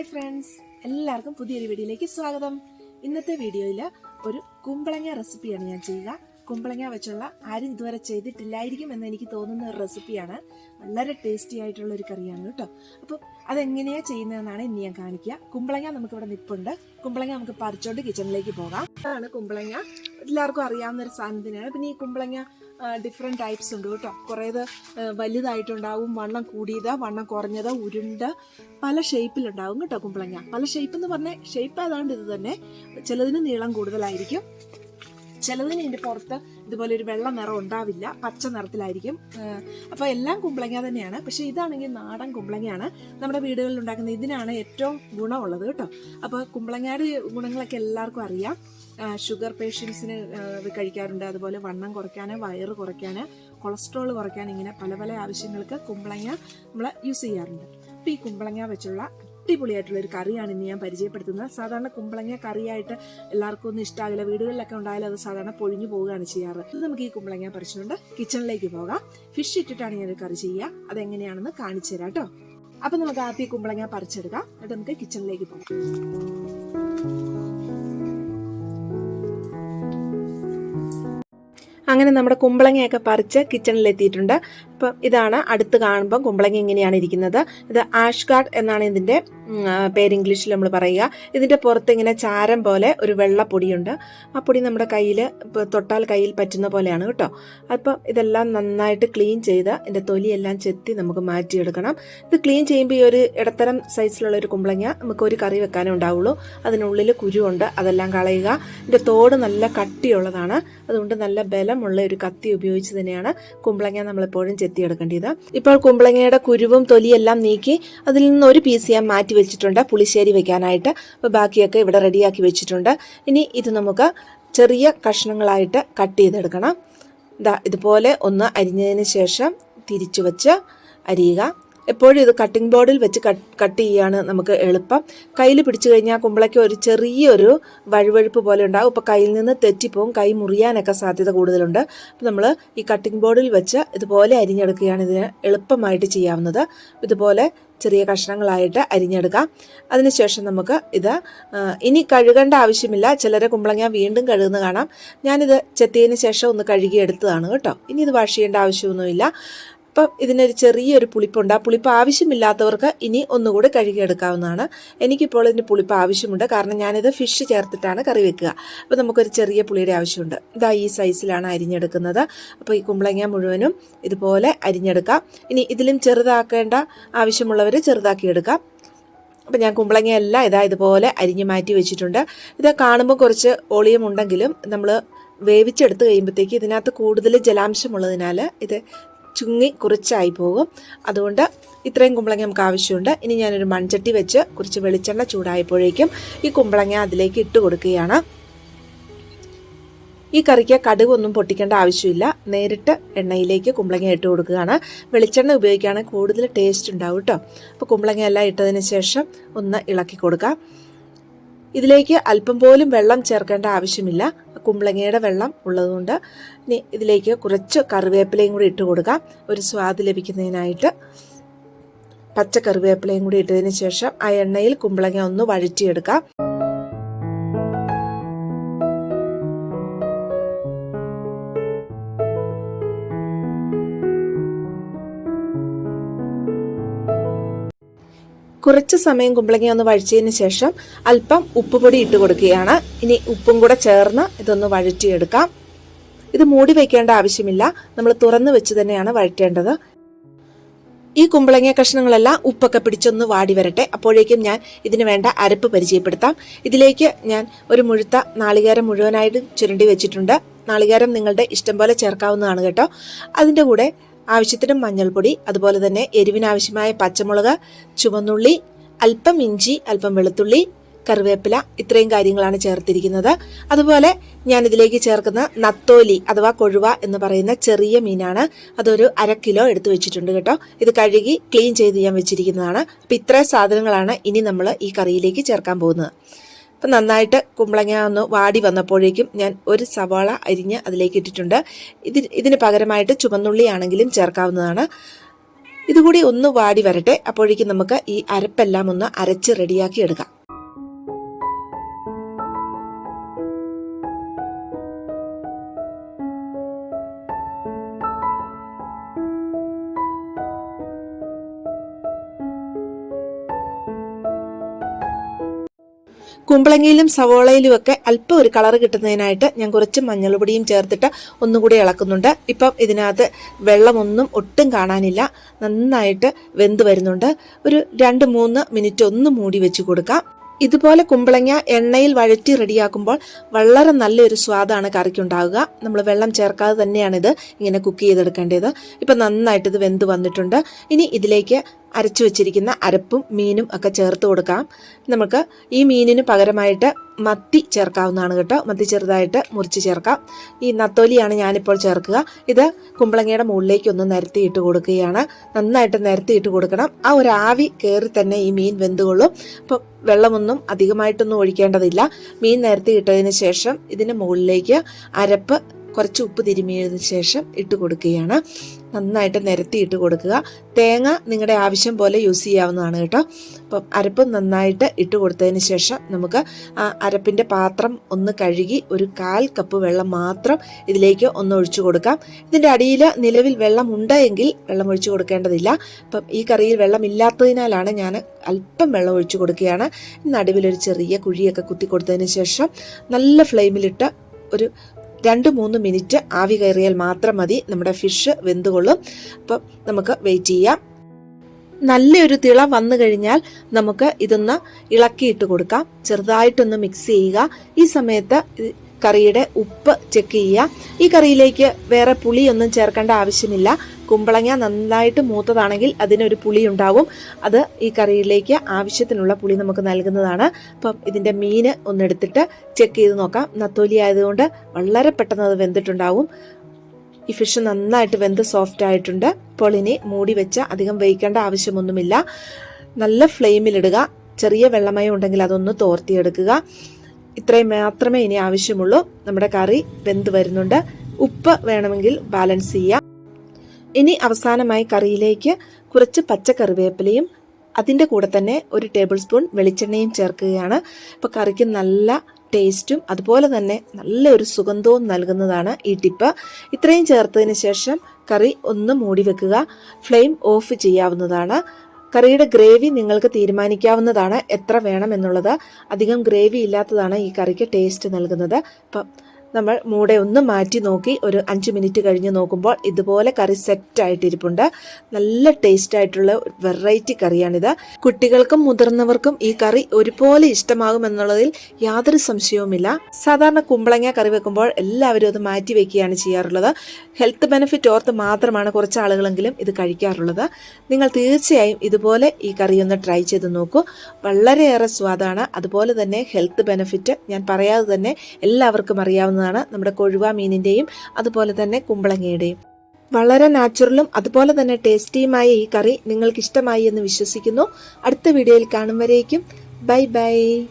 Hi friends. എല്ലാവർക്കും പുതിയൊരു വീഡിയോയിലേക്ക് സ്വാഗതം. ഇന്നത്തെ വീഡിയോയിൽ ഒരു കുമ്പളങ്ങ റെസിപ്പിയാണ് ഞാൻ ചെയ്യുക. കുമ്പളങ്ങ വെച്ചുള്ള ആരും ഇതുവരെ ചെയ്തിട്ടില്ലായിരിക്കും എന്ന് എനിക്ക് തോന്നുന്ന ഒരു റെസിപ്പിയാണ്. വളരെ ടേസ്റ്റി ആയിട്ടുള്ള ഒരു കറിയാണ് കേട്ടോ. അപ്പം അതെങ്ങനെയാ ചെയ്യുന്നതെന്നാണ് ഇനി ഞാൻ കാണിക്കുക. കുമ്പളങ്ങ നമുക്ക് ഇവിടെ നിപ്പുണ്ട്. കുമ്പളങ്ങ നമുക്ക് പറിച്ചോണ്ട് കിച്ചണിലേക്ക് പോകാം. അതാണ് കുമ്പളങ്ങ. എല്ലാവർക്കും അറിയാവുന്ന ഒരു സാധനം തന്നെയാണ്. പിന്നെ ഈ കുമ്പളങ്ങ ഡിഫറെന്റ് ടൈപ്സ് ഉണ്ട് കേട്ടോ. കുറേത് വലുതായിട്ടുണ്ടാവും വണ്ണം കൂടിയത് വണ്ണം കുറഞ്ഞത് ഉരുണ്ട് പല ഷേപ്പിലുണ്ടാവും കേട്ടോ കുമ്പളങ്ങ. പല ഷേപ്പ് എന്ന് പറഞ്ഞാൽ ഷേപ്പ് ഏതാണ്ട് ഇത് തന്നെ. ചിലതിന് നീളം കൂടുതലായിരിക്കും. ചിലതിന് ഇതിന്റെ പുറത്ത് ഇതുപോലെ ഒരു വെള്ള നിറം ഉണ്ടാവില്ല. പച്ച നിറത്തിലായിരിക്കും. അപ്പോൾ എല്ലാം കുമ്പളങ്ങ തന്നെയാണ്. പക്ഷേ ഇതാണെങ്കിൽ നാടൻ കുമ്പളങ്ങയാണ് നമ്മുടെ വീടുകളിൽ ഉണ്ടാക്കുന്ന ഇതിനാണ് ഏറ്റവും ഗുണമുള്ളത് കേട്ടോ. അപ്പോൾ കുമ്പളങ്ങയുടെ ഗുണങ്ങളൊക്കെ എല്ലാവർക്കും അറിയാം. ഷുഗർ പേഷ്യൻസിന് കഴിക്കാറുണ്ട്. അതുപോലെ വണ്ണം കുറയ്ക്കാൻ വയറ് കുറയ്ക്കാൻ കൊളസ്ട്രോൾ കുറയ്ക്കാൻ ഇങ്ങനെ പല പല ആവശ്യങ്ങൾക്ക് കുമ്പളങ്ങ നമ്മൾ യൂസ് ചെയ്യാറുണ്ട്. അപ്പോൾ ഈ കുമ്പളങ്ങ വെച്ചുള്ള അടിപൊളിയായിട്ടുള്ള ഒരു കറിയാണ് ഇന്ന് ഞാൻ പരിചയപ്പെടുത്തുന്നത്. സാധാരണ കുമ്പളങ്ങ കറിയായിട്ട് എല്ലാവർക്കും ഒന്നും ഇഷ്ടമാകില്ല വീടുകളിലൊക്കെ ഉണ്ടായാലും അത് സാധാരണ പൊഴിഞ്ഞു പോവുകയാണ് ചെയ്യാറ്. ഇത് നമുക്ക് ഈ കുമ്പളങ്ങ പറിച്ചുകൊണ്ട് കിച്ചണിലേക്ക് പോകാം. ഫിഷ് ഇട്ടിട്ടാണ് ഞാൻ കറി ചെയ്യുക. അതെങ്ങനെയാണെന്ന് കാണിച്ചു തരാം കേട്ടോ. അപ്പൊ നമുക്ക് ആദ്യം കുമ്പളങ്ങ പറിച്ചെടുക്കാം. എന്നിട്ട് നമുക്ക് കിച്ചണിലേക്ക് പോകാം. അങ്ങനെ നമ്മുടെ കുമ്പളങ്ങയൊക്കെ പറിച്ച് കിച്ചണിലെത്തിയിട്ടുണ്ട്. അപ്പം ഇതാണ് അടുത്ത് കാണുമ്പോൾ കുമ്പളങ്ങ ഇങ്ങനെയാണ് ഇരിക്കുന്നത്. ഇത് ആഷ് ഗാർഡ് എന്നാണ് ഇതിന്റെ പേര് ഇംഗ്ലീഷിൽ നമ്മൾ പറയുക. ഇതിന്റെ പുറത്ത് ഇങ്ങനെ ചാരം പോലെ ഒരു വെള്ളപ്പൊടിയുണ്ട്. ആ പൊടി നമ്മുടെ കയ്യിൽ തൊട്ടാൽ കയ്യിൽ പറ്റുന്ന പോലെയാണ് കേട്ടോ. അപ്പം ഇതെല്ലാം നന്നായിട്ട് ക്ലീൻ ചെയ്ത് ഇതിന്റെ തൊലിയെല്ലാം ചെത്തി നമുക്ക് മാറ്റിയെടുക്കണം. ഇത് ക്ലീൻ ചെയ്യുമ്പോൾ ഈ ഒരു ഇടത്തരം സൈസിലുള്ള ഒരു കുമ്പളങ്ങ നമുക്ക് ഒരു കറി വെക്കാനേ ഉണ്ടാവുള്ളൂ. അതിനുള്ളിൽ കുരുവുണ്ട്. അതെല്ലാം കളയുക. ഇതിന്റെ തോട് നല്ല കട്ടിയുള്ളതാണ്. അതുകൊണ്ട് നല്ല ബലമുള്ള ഒരു കത്തി ഉപയോഗിച്ച് തന്നെയാണ് കുമ്പളങ്ങ നമ്മളെപ്പോഴും ചെത്തിയെടുക്കേണ്ടത് ഇപ്പോൾ കുമ്പളങ്ങയുടെ കുരുവും തൊലിയെല്ലാം നീക്കി അതിൽ നിന്ന് ഒരു പീസ് ഞാൻ മാറ്റി വെച്ചിട്ടുണ്ട്. പുളിശ്ശേരി വെക്കാനായിട്ട്. അപ്പോൾ ബാക്കിയൊക്കെ ഇവിടെ റെഡിയാക്കി വെച്ചിട്ടുണ്ട്. ഇനി ഇത് നമുക്ക് ചെറിയ കഷ്ണങ്ങളായിട്ട് കട്ട് ചെയ്തെടുക്കണം. ഇതാ ഇതുപോലെ ഒന്ന് അരിഞ്ഞതിന് ശേഷം തിരിച്ചു വെച്ച് അരിയുക. എപ്പോഴും ഇത് കട്ടിംഗ് ബോർഡിൽ വെച്ച് കട്ട് ചെയ്യാണ് നമുക്ക് എളുപ്പം. കയ്യിൽ പിടിച്ചു കഴിഞ്ഞാൽ കുമ്പളയ്ക്ക് ഒരു ചെറിയൊരു വഴുവഴുപ്പ് പോലെ ഉണ്ടാകും ഇപ്പോൾ കയ്യിൽ നിന്ന് തെറ്റിപ്പോവും. കൈ മുറിയാനൊക്കെ സാധ്യത കൂടുതലുണ്ട്. അപ്പോൾ നമ്മൾ ഈ കട്ടിംഗ് ബോർഡിൽ വെച്ച് ഇതുപോലെ അരിഞ്ഞെടുക്കുകയാണ് ഇതിന് എളുപ്പമായിട്ട് ചെയ്യാവുന്നത്. ഇതുപോലെ ചെറിയ കഷ്ണങ്ങളായിട്ട് അരിഞ്ഞെടുക്കാം. അതിനുശേഷം നമുക്ക് ഇത് ഇനി കഴുകേണ്ട ആവശ്യമില്ല. ചിലരെ കുമ്പളങ്ങ വീണ്ടും കഴുകുന്ന കാണാം. ഞാനിത് ചെത്തിയതിന് ശേഷം ഒന്ന് കഴുകി എടുത്തതാണ് കേട്ടോ. ഇനി ഇത് വാഷ് ചെയ്യേണ്ട ആവശ്യമൊന്നുമില്ല. അപ്പം ഇതിനൊരു ചെറിയൊരു പുളിപ്പുണ്ട്. ആ പുളിപ്പ് ആവശ്യമില്ലാത്തവർക്ക് ഇനി ഒന്നുകൂടി കഴുകിയെടുക്കാവുന്നതാണ്. എനിക്കിപ്പോൾ ഇതിന് പുളിപ്പ് ആവശ്യമുണ്ട്. കാരണം ഞാനിത് ഫിഷ് ചേർത്തിട്ടാണ് കറി വെക്കുക. അപ്പോൾ നമുക്കൊരു ചെറിയ പുളിയുടെ ആവശ്യമുണ്ട്. ഇതാ ഈ സൈസിലാണ് അരിഞ്ഞെടുക്കുന്നത്. അപ്പോൾ ഈ കുമ്പളങ്ങ മുഴുവനും ഇതുപോലെ അരിഞ്ഞെടുക്കാം. ഇനി ഇതിലും ചെറുതാക്കേണ്ട ആവശ്യമുള്ളവർ ചെറുതാക്കിയെടുക്കാം. അപ്പം ഞാൻ കുമ്പളങ്ങയെല്ലാം ഇതാ ഇതുപോലെ അരിഞ്ഞു മാറ്റി വെച്ചിട്ടുണ്ട്. ഇത് കാണുമ്പോൾ കുറച്ച് ഓളിയം ഉണ്ടെങ്കിലും നമ്മൾ വേവിച്ചെടുത്ത് കഴിയുമ്പോഴത്തേക്ക് ഇതിനകത്ത് കൂടുതൽ ജലാംശമുള്ളതിനാൽ ഇത് ചുങ്ങി കുറച്ചായി പോകും. അതുകൊണ്ട് ഇത്രയും കുമ്പളങ്ങ നമുക്ക് ആവശ്യമുണ്ട്. ഇനി ഞാനൊരു മൺചട്ടി വെച്ച് കുറച്ച് വെളിച്ചെണ്ണ ചൂടായപ്പോഴേക്കും ഈ കുമ്പളങ്ങ അതിലേക്ക് ഇട്ട് കൊടുക്കുകയാണ്. ഈ കറിക്ക് കടുകൊന്നും പൊട്ടിക്കേണ്ട ആവശ്യമില്ല. നേരിട്ട് എണ്ണയിലേക്ക് കുമ്പളങ്ങ ഇട്ട് കൊടുക്കുകയാണ്. വെളിച്ചെണ്ണ ഉപയോഗിക്കുകയാണെങ്കിൽ കൂടുതൽ ടേസ്റ്റ് ഉണ്ടാവും കേട്ടോ അപ്പോൾ കുമ്പളങ്ങ എല്ലാം ഇട്ടതിന് ശേഷം ഒന്ന് ഇളക്കി കൊടുക്കാം. ഇതിലേക്ക് അല്പം പോലും വെള്ളം ചേർക്കേണ്ട ആവശ്യമില്ല. കുമ്പളങ്ങയുടെ വെള്ളം ഉള്ളതുകൊണ്ട് ഇനി ഇതിലേക്ക് കുറച്ച് കറിവേപ്പിലയും കൂടി ഇട്ട് കൊടുക്കാം. ഒരു സ്വാദ് ലഭിക്കുന്നതിനായിട്ട്. പച്ച കറിവേപ്പിലയും കൂടി ഇട്ടതിന് ശേഷം ആ എണ്ണയിൽ കുമ്പളങ്ങ ഒന്ന് വഴറ്റിയെടുക്കാം. കുറച്ച് സമയം കുമ്പളങ്ങ ഒന്ന് വഴിച്ചതിന് ശേഷം അല്പം ഉപ്പുപൊടി ഇട്ട് കൊടുക്കുകയാണ്. ഇനി ഉപ്പും കൂടെ ചേർന്ന് ഇതൊന്ന് വഴറ്റിയെടുക്കാം. ഇത് മൂടി വയ്ക്കേണ്ട ആവശ്യമില്ല. നമ്മൾ തുറന്നു വെച്ച് തന്നെയാണ് വഴറ്റേണ്ടത്. ഈ കുമ്പളങ്ങ കഷ്ണങ്ങളെല്ലാം ഉപ്പൊക്കെ പിടിച്ചൊന്ന് വാടി വരട്ടെ. അപ്പോഴേക്കും ഞാൻ ഇതിന് വേണ്ട അരപ്പ് പരിചയപ്പെടുത്താം. ഇതിലേക്ക് ഞാൻ ഒരു മുഴുത്ത നാളികേരം മുഴുവനായിട്ട് ചുരണ്ടി വെച്ചിട്ടുണ്ട്. നാളികേരം നിങ്ങളുടെ ഇഷ്ടം പോലെ ചേർക്കാവുന്നതാണ് കേട്ടോ. അതിന്റെ കൂടെ ആവശ്യത്തിന് മഞ്ഞൾപ്പൊടി അതുപോലെ തന്നെ എരിവിനാവശ്യമായ പച്ചമുളക് ചുവന്നുള്ളി അല്പം ഇഞ്ചി അല്പം വെളുത്തുള്ളി കറിവേപ്പില ഇത്രയും കാര്യങ്ങളാണ് ചേർത്തിരിക്കുന്നത്. അതുപോലെ ഞാൻ ഇതിലേക്ക് ചേർക്കുന്ന നത്തോലി അഥവാ കൊഴുവ എന്ന് പറയുന്ന ചെറിയ മീനാണ്. അതൊരു അര കിലോ എടുത്തു വെച്ചിട്ടുണ്ട് കേട്ടോ. ഇത് കഴുകി ക്ലീൻ ചെയ്ത് ഞാൻ വെച്ചിരിക്കുന്നതാണ്. അപ്പം ഇത്രയും സാധനങ്ങളാണ് ഇനി നമ്മൾ ഈ കറിയിലേക്ക് ചേർക്കാൻ പോകുന്നത്. അപ്പം നന്നായിട്ട് കുമ്പളങ്ങ ഒന്ന് വാടി വന്നപ്പോഴേക്കും ഞാൻ ഒരു സവാള അരിഞ്ഞ് അതിലേക്ക് ഇട്ടിട്ടുണ്ട്. ഇതിന് ഇതിന് പകരമായിട്ട് ചുമന്നുള്ളിയാണെങ്കിലും ചേർക്കാവുന്നതാണ്. ഇതുകൂടി ഒന്ന് വാടി വരട്ടെ. അപ്പോഴേക്കും നമുക്ക് ഈ അരപ്പെല്ലാം ഒന്ന് അരച്ച് റെഡിയാക്കി എടുക്കാം. കുമ്പളങ്ങയിലും സവോളയിലും ഒക്കെ അല്പം ഒരു കളർ കിട്ടുന്നതിനായിട്ട് ഞാൻ കുറച്ച് മഞ്ഞൾപ്പൊടിയും ചേർത്തിട്ട് ഒന്നുകൂടി ഇളക്കുന്നുണ്ട്. ഇപ്പം ഇതിനകത്ത് വെള്ളമൊന്നും ഒട്ടും കാണാനില്ല. നന്നായിട്ട് വെന്ത് വരുന്നുണ്ട്. ഒരു രണ്ട് മൂന്ന് മിനിറ്റ് ഒന്ന് മൂടി വെച്ച് കൊടുക്കാം. ഇതുപോലെ കുമ്പളങ്ങ എണ്ണയിൽ വഴറ്റി റെഡിയാക്കുമ്പോൾ വളരെ നല്ലൊരു സ്വാദാണ് കറിക്കുണ്ടാവുക. നമ്മൾ വെള്ളം ചേർക്കാതെ തന്നെയാണ് ഇത് ഇങ്ങനെ കുക്ക് ചെയ്തെടുക്കേണ്ടത്. ഇപ്പം നന്നായിട്ട് ഇത് വെന്ത് വന്നിട്ടുണ്ട്. ഇനി ഇതിലേക്ക് അരച്ചു വെച്ചിരിക്കുന്ന അരപ്പും മീനും ഒക്കെ ചേർത്ത് കൊടുക്കാം. നമുക്ക് ഈ മീനിന് പകരമായിട്ട് മത്തി ചേർക്കാവുന്നതാണ് കേട്ടോ. മത്തി ചെറുതായിട്ട് മുറിച്ച് ചേർക്കാം. ഈ നത്തോലിയാണ് ഞാനിപ്പോൾ ചേർക്കുക. ഇത് കുമ്പളങ്ങയുടെ മുകളിലേക്ക് ഒന്ന് നിരത്തിയിട്ട് കൊടുക്കുകയാണ്. നന്നായിട്ട് നിരത്തിയിട്ട് കൊടുക്കണം. ആ ഒരു ആവി കയറി തന്നെ ഈ മീൻ വെന്തുകൊള്ളും. അപ്പം വെള്ളമൊന്നും അധികമായിട്ടൊന്നും ഒഴിക്കേണ്ടതില്ല. മീൻ നിരത്തി ഇട്ടതിന് ശേഷം ഇതിന് മുകളിലേക്ക് അരപ്പ് കുറച്ച് ഉപ്പ് തിരുമിയതിന് ശേഷം ഇട്ട് കൊടുക്കുകയാണ്. നന്നായിട്ട് നിരത്തി ഇട്ട് കൊടുക്കുക. തേങ്ങ നിങ്ങളുടെ ആവശ്യം പോലെ യൂസ് ചെയ്യാവുന്നതാണ് കേട്ടോ. അപ്പം അരപ്പ് നന്നായിട്ട് ഇട്ട് കൊടുത്തതിന് ശേഷം നമുക്ക് ആ അരപ്പിന്റെ പാത്രം ഒന്ന് കഴുകി ഒരു കാൽ കപ്പ് വെള്ളം മാത്രം ഇതിലേക്ക് ഒന്ന് ഒഴിച്ചു കൊടുക്കാം. ഇതിന്റെ അടിയിൽ നിലവിൽ വെള്ളം ഉണ്ടെങ്കിൽ വെള്ളം ഒഴിച്ചു കൊടുക്കേണ്ടതില്ല. അപ്പം ഈ കറിയിൽ വെള്ളം ഇല്ലാത്തതിനാലാണ് ഞാൻ അല്പം വെള്ളം ഒഴിച്ചു കൊടുക്കുകയാണ്. നടുവിലൊരു ചെറിയ കുഴിയൊക്കെ കുത്തി കൊടുത്തതിന് ശേഷം നല്ല ഫ്ലെയിമിലിട്ട് ഒരു രണ്ട് മൂന്ന് മിനിറ്റ് ആവി കയറിയാൽ മാത്രം മതി. നമ്മുടെ ഫിഷ് വെന്തുകൊള്ളും. അപ്പം നമുക്ക് വെയിറ്റ് ചെയ്യാം. നല്ലൊരു തിള വന്നു കഴിഞ്ഞാൽ നമുക്ക് ഇതൊന്ന് ഇളക്കിയിട്ട് കൊടുക്കാം. ചെറുതായിട്ടൊന്ന് മിക്സ് ചെയ്യുക. ഈ സമയത്ത് കറിയുടെ ഉപ്പ് ചെക്ക് ചെയ്യുക. ഈ കറിയിലേക്ക് വേറെ പുളിയൊന്നും ചേർക്കേണ്ട ആവശ്യമില്ല. കുമ്പളങ്ങ നന്നായിട്ട് മൂത്തതാണെങ്കിൽ അതിനൊരു പുളി ഉണ്ടാവും അത് ഈ കറിയിലേക്ക് ആവശ്യത്തിനുള്ള പുളി നമുക്ക് നൽകുന്നതാണ്. അപ്പം ഇതിന്റെ മീന് ഒന്നെടുത്തിട്ട് ചെക്ക് ചെയ്ത് നോക്കാം. നത്തോലി ആയതുകൊണ്ട് വളരെ പെട്ടെന്ന് അത് വെന്തിട്ടുണ്ടാവും. ഈ ഫിഷ് നന്നായിട്ട് വെന്ത് സോഫ്റ്റ് ആയിട്ടുണ്ട്. ഇപ്പോൾ ഇനി മൂടി വെച്ച് അധികം വേവിക്കേണ്ട ആവശ്യമൊന്നുമില്ല. നല്ല ഫ്ലെയിമിലിടുക ചെറിയ വെള്ളമയം ഉണ്ടെങ്കിൽ അതൊന്ന് തോർത്തിയെടുക്കുക. ഇത്രയും മാത്രമേ ഇനി ആവശ്യമുള്ളൂ. നമ്മുടെ കറി വെന്ത് വരുന്നുണ്ട്. ഉപ്പ് വേണമെങ്കിൽ ബാലൻസ് ചെയ്യാം. ഇനി അവസാനമായി കറിയിലേക്ക് കുറച്ച് പച്ച കറിവേപ്പിലയും അതിന്റെ കൂടെ തന്നെ ഒരു ടേബിൾ സ്പൂൺ വെളിച്ചെണ്ണയും ചേർക്കുകയാണ്. ഇപ്പോൾ കറിക്ക് നല്ല ടേസ്റ്റും അതുപോലെ തന്നെ നല്ലൊരു സുഗന്ധവും നൽകുന്നതാണ് ഈ ടിപ്പ്. ഇത്രയും ചേർത്തതിന് ശേഷം കറി ഒന്ന് മൂടി വെക്കുക. ഫ്ലെയിം ഓഫ് ചെയ്യാവുന്നതാണ്. കറിയുടെ ഗ്രേവി നിങ്ങൾക്ക് തീരുമാനിക്കാവുന്നതാണ് എത്ര വേണം എന്നുള്ളത്. അധികം ഗ്രേവി ഇല്ലാത്തതാണ് ഈ കറിക്ക് ടേസ്റ്റ് നൽകുന്നത്. അപ്പം നമ്മൾ മൂടെ ഒന്ന് മാറ്റി നോക്കി ഒരു അഞ്ച് മിനിറ്റ് കഴിഞ്ഞ് നോക്കുമ്പോൾ ഇതുപോലെ കറി സെറ്റ് ആയിട്ടിരിപ്പുണ്ട് നല്ല ടേസ്റ്റ് ആയിട്ടുള്ള വെറൈറ്റി കറിയാണിത്. കുട്ടികൾക്കും മുതിർന്നവർക്കും ഈ കറി ഒരുപോലെ ഇഷ്ടമാകും എന്നുള്ളതിൽ യാതൊരു സംശയവുമില്ല. സാധാരണ കുമ്പളങ്ങ കറി വെക്കുമ്പോൾ എല്ലാവരും അത് മാറ്റി വെക്കുകയാണ് ചെയ്യാറുള്ളത്. ഹെൽത്ത് ബെനിഫിറ്റ് ഓർത്ത് മാത്രമാണ് കുറച്ച് ആളുകളെങ്കിലും ഇത് കഴിക്കാറുള്ളത്. നിങ്ങൾ തീർച്ചയായും ഇതുപോലെ ഈ കറി ഒന്ന് ട്രൈ ചെയ്ത് നോക്കൂ. വളരെയേറെ സ്വാദാണ്. അതുപോലെ തന്നെ ഹെൽത്ത് ബെനിഫിറ്റ് ഞാൻ പറയാതെ തന്നെ എല്ലാവർക്കും അറിയാവുന്നതാണ് നമ്മുടെ കൊഴുവ മീനിന്റെയും അതുപോലെ തന്നെ കുമ്പളങ്ങയുടെയും. വളരെ നാച്ചുറലും അതുപോലെ തന്നെ ടേസ്റ്റിയുമായ ഈ കറി നിങ്ങൾക്ക് ഇഷ്ടമായി എന്ന് വിശ്വസിക്കുന്നു. അടുത്ത വീഡിയോയിൽ കാണും വരേക്കും. Bye bye.